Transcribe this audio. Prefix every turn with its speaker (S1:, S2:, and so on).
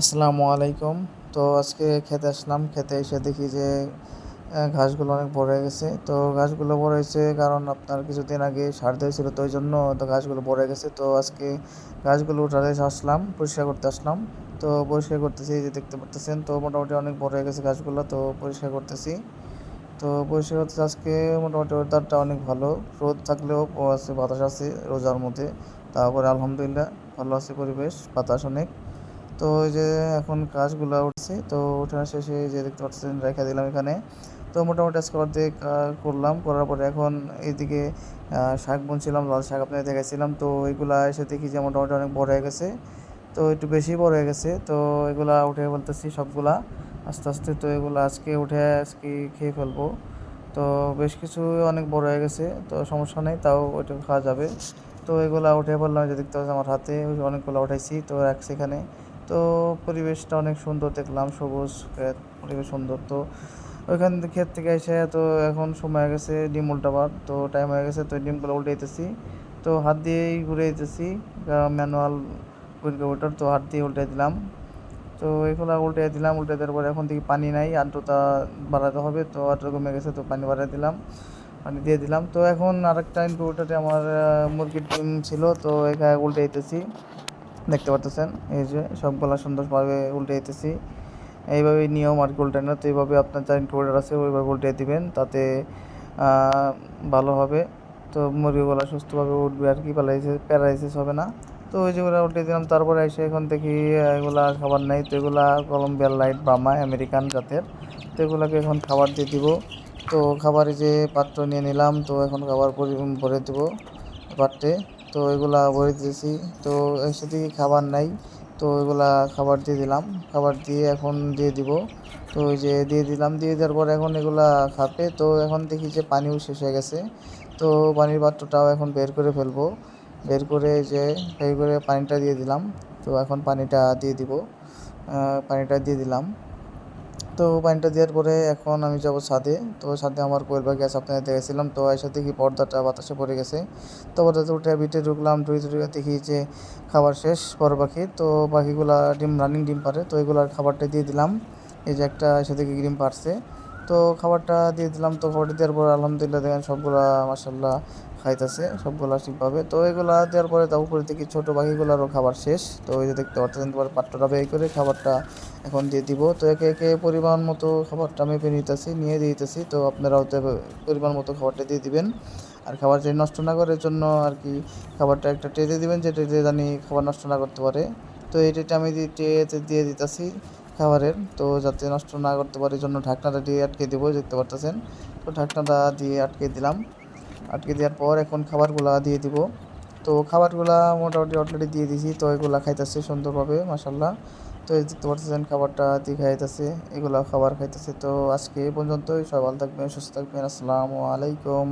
S1: আসসালামু আলাইকুম। তো আজকে খেতে আসলাম, খেতে এসে দেখি যে ঘাসগুলো অনেক বড় হয়ে গেছে। তো ঘাসগুলো বড় হয়েছে কারণ আপনার কিছুদিন আগে সার দিয়েছিল, তো ওই জন্য তো ঘাসগুলো বড় হয়ে গেছে। তো আজকে ঘাসগুলো উঠাতে আসলাম, পরিষ্কার করতে আসলাম। তো পরিষ্কার করতেছি যে দেখতে পারতেছেন, তো মোটামুটি অনেক বড় হয়ে গেছে ঘাসগুলো, তো পরিষ্কার করতেছি। তো পরিষ্কার করতেছি, আজকে মোটামুটি ওয়েদারটা অনেক ভালো। রোদ থাকলেও আছে, বাতাস আছে রোজার মধ্যে। তারপরে আলহামদুলিল্লাহ, ভালো আছে পরিবেশ, বাতাস অনেক। তো ওই যে এখন কাজগুলো উঠছে তো ওঠানোর শেষে যে দেখতে পাচ্ছেন রেখে দিলাম এখানে। তো মোটামুটি অর্ধেক আহ, করলাম করার পরে এখন এইদিকে শাক বুনছিলাম লাল শাক আপনাদের দেখাইছিলাম। তো এগুলা এসে দেখি যে মোটামুটি অনেক বড় হয়ে গেছে। তো একটু বেশি বড় হয়ে গেছে তো এগুলা উঠে বলতেছি সবগুলা। আস্তে আস্তে তো এগুলো আজকে উঠে আজকে খেয়ে ফেলব। তো বেশ কিছু অনেক বড় হয়ে গেছে তো সমস্যা নেই তাও ওইটা খাওয়া যাবে। তো এগুলা উঠে বললাম যে দেখতে পাচ্ছি আমার হাতে অনেকগুলো উঠাইছি তো রাখছি এখানে। তো পরিবেশটা অনেক সুন্দর দেখলাম, সবুজ ক্ষেত পরিবেশ সুন্দর। তো ওইখান ক্ষেত থেকে এসে তো এখন সময় হয়ে গেছে ডিম উল্টাবার, তো টাইম হয়ে গেছে, তো ডিমগুলো উল্টে দিতেছি তো হাত দিয়েই ঘুরে দিতেছি ম্যানুয়াল ওটার তো হাত দিয়ে উল্টে দিলাম। তো এগুলো উল্টে দিলাম উল্টে দেওয়ার পরে এখন থেকে পানি নাই আর্দ্রতা বাড়াতে হবে, তো আর্দ্র কমে গেছে, তো পানি বাড়াই দিলাম, পানি দিয়ে দিলাম। তো এখন আরেকটা ইনকিউবেটারে আমার মুরগির ডিম ছিল, তো এখানে উল্টে দিতেছি দেখতে এই যে সবগুলা সুন্দরভাবে উল্টে দিতেছি। এইভাবে নিয়ম আর কি না তো এইভাবে আপনার যা ইনকিউবেটার আছে, ওইভাবে উল্টে দিবেন তাতে ভালো হবে। তো মুরগিগুলো সুস্থভাবে উঠবে আর কি প্যারালাইসিস প্যারালাইসিস হবে না। তো ওই যেগুলো উল্টে দিলাম, তারপরে এসে এখন দেখি, এগুলা খাবার নেই। তো এগুলা কলম্বিয়ার লাইট বামা আমেরিকান জাতের। তো এগুলাকে এখন খাবার দিয়ে দিব। তো খাবারে যে পাত্র নিয়ে নিলাম, তো এখন খাবার পরি- ভরে দেবো পাত্রে। তো এগুলা ভরে দিয়েছি তো এর সাথে কি খাবার নাই, তো এগুলা খাবার দিয়ে দিলাম। খাবার দিয়ে এখন দিয়ে দিব। তো ওই যে দিয়ে দিলাম, দিয়ে দেওয়ার পর এখন এগুলা খাবে। তো এখন দেখি যে পানিও শেষ হয়ে গেছে। তো পানির পাত্রটাও এখন বের করে ফেলব। বের করে যে বের করে পানিটা দিয়ে দিলাম। তো এখন পানিটা দিয়ে দিব। পানিটা দিয়ে দিলাম। তো পানিটা দেওয়ার পরে এখন আমি যাব ছাদে। তো ছাদে আমার কোয়েল পাখি আছে আপনাদের দেখেছিলাম তো এর সাথে কি পর্দাটা বাতাসে পড়ে গেছে। তো পর্দাতে উঠে বিটে ঢুকলাম, ঢুকে ঢুকে দেখি যে খাবার শেষ, বড় পাখি। তো পাখিগুলা ডিম, রানিং ডিম পারে। তো এগুলার খাবারটা দিয়ে দিলাম। এই যে একটা এর সাথে কি ডিম পারছে তো খাবারটা দিয়ে দিলাম। তো খাবারটা দেওয়ার পর আলহামদুলিল্লাহ দেখেন সবগুলা মাসাল্লাহ খাইতেছে, সবগুলা ঠিকভাবে। তো এগুলা দেওয়ার পরে তার উপরে থেকে ছোটো পাখিগুলারও খাবার শেষ। তো ওই যে দেখতে পাচ্ছেন তোমার পাত্রটা বের করে খাবারটা এখন দিয়ে দিব। তো একে একে পরিমাণ মতো খাবারটা মেপে নিতেছি, নিয়ে দিতেছি। তো আপনারাও তো পরিমাণ মতো খাবারটা দিয়ে দিবেন। আর খাবার যদি নষ্ট না করার জন্য আর কি খাবারটা একটা ট্রেতে দিবেন, যে ট্রেতে জানি খাবার নষ্ট না করতে পারে। তো এই ট্রেটা আমি ট্রেতে দিয়ে দিতেছি খাবারের। তো যাতে নষ্ট না করতে পারে জন্য ঢাকনাটা দিয়ে আটকে দেবো, দেখতে পারতেছেন। তো ঢাকনাটা দিয়ে আটকে দিলাম। আটকে দেওয়ার পর এখন খাবারগুলা দিয়ে দিব। তো খাবারগুলা মোটামুটি অলরেডি দিয়ে দিয়েছি তো এগুলা খাইতেছে সুন্দরভাবে মাসাল্লাহ তো এই দেখতে পাচ্ছেন খাবারটা দিয়ে খাইতেছে এগুলা খাবার খাইতেছে। তো আজকে পর্যন্তই, সবাই ভালো থাকবেন, সুস্থ থাকবেন, আসসালামু আলাইকুম।